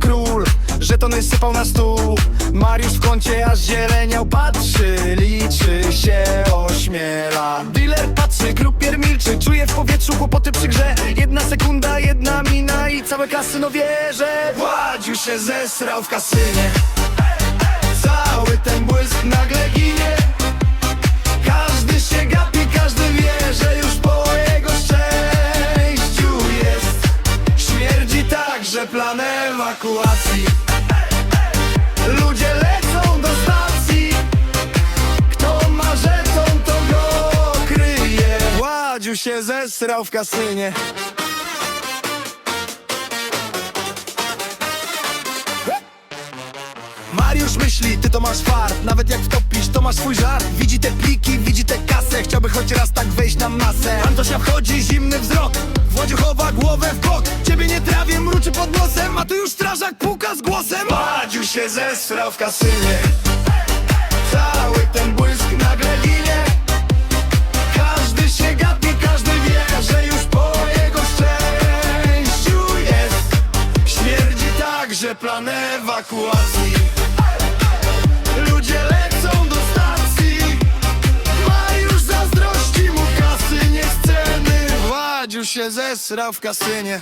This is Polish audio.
król Żetony sypał na stół. Mariusz w kącie aż zieleniał Patrzy, liczy się, ośmiela. Dealer patrzy, krupier milczy Czuje w powietrzu kłopoty przy grze. Jedna sekunda, jedna mina I całe kasyno wie, że Władził się zesrał w kasynie. Cały ten błysk nagle ginie Śmierdzi tak, że plan ewakuacji. Ludzie lecą do stacji. Kto ma żeton, to go kryje. Władziu się zesrał w kasynie. Mariusz myśli, ty to masz fart. Nawet jak wtopisz, to masz swój żart. Widzi te pliki, widzi te kasę. Chciałby choć raz tak wejść na masę. Antosia wchodzi, zimny wzrok. Władziu chowa głowę w bok nosem A tu już strażak puka z głosem. Władziu się zesrał w kasynie. Cały ten błysk nagle ginie. Każdy się gapi, każdy wie Że już po jego szczęściu jest. Śmierdzi tak, że plan ewakuacji. Ludzie lecą do stacji. Mariusz zazdrości mu kasy nie sceny. Władziu się zesrał w kasynie